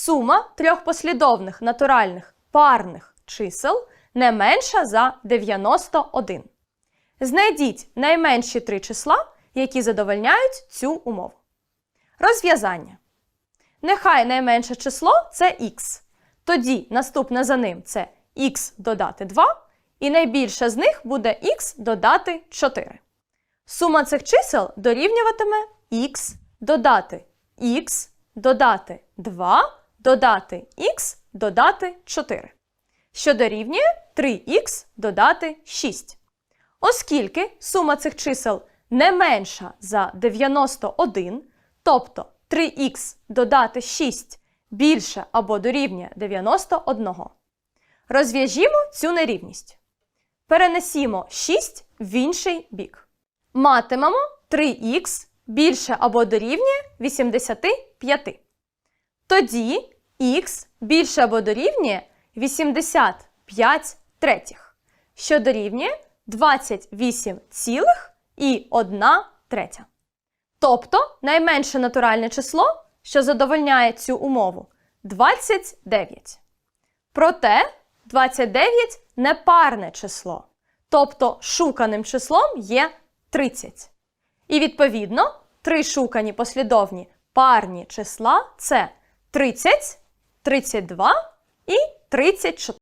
сума трьох послідовних натуральних парних чисел не менша за 91. Знайдіть найменші три числа, які задовольняють цю умову. Розв'язання. Нехай найменше число це х. Тоді наступне за ним це х додати 2, і найбільше з них буде х додати 4. Сума цих чисел дорівнюватиме х додати х додати 2 додати х додати 4, що дорівнює 3х додати 6. Оскільки сума цих чисел не менша за 91, тобто 3х додати 6 більше або дорівнює 91, розв'яжімо цю нерівність. Перенесімо 6 в інший бік. Матимемо 3х більше або дорівнює 85. Тоді х більше або дорівнює 85 третіх, що дорівнює 28,1 третя. Тобто найменше натуральне число, що задовольняє цю умову 29. Проте 29 непарне число, тобто шуканим числом є 30. І відповідно три шукані послідовні парні числа це 30, 32 і 34.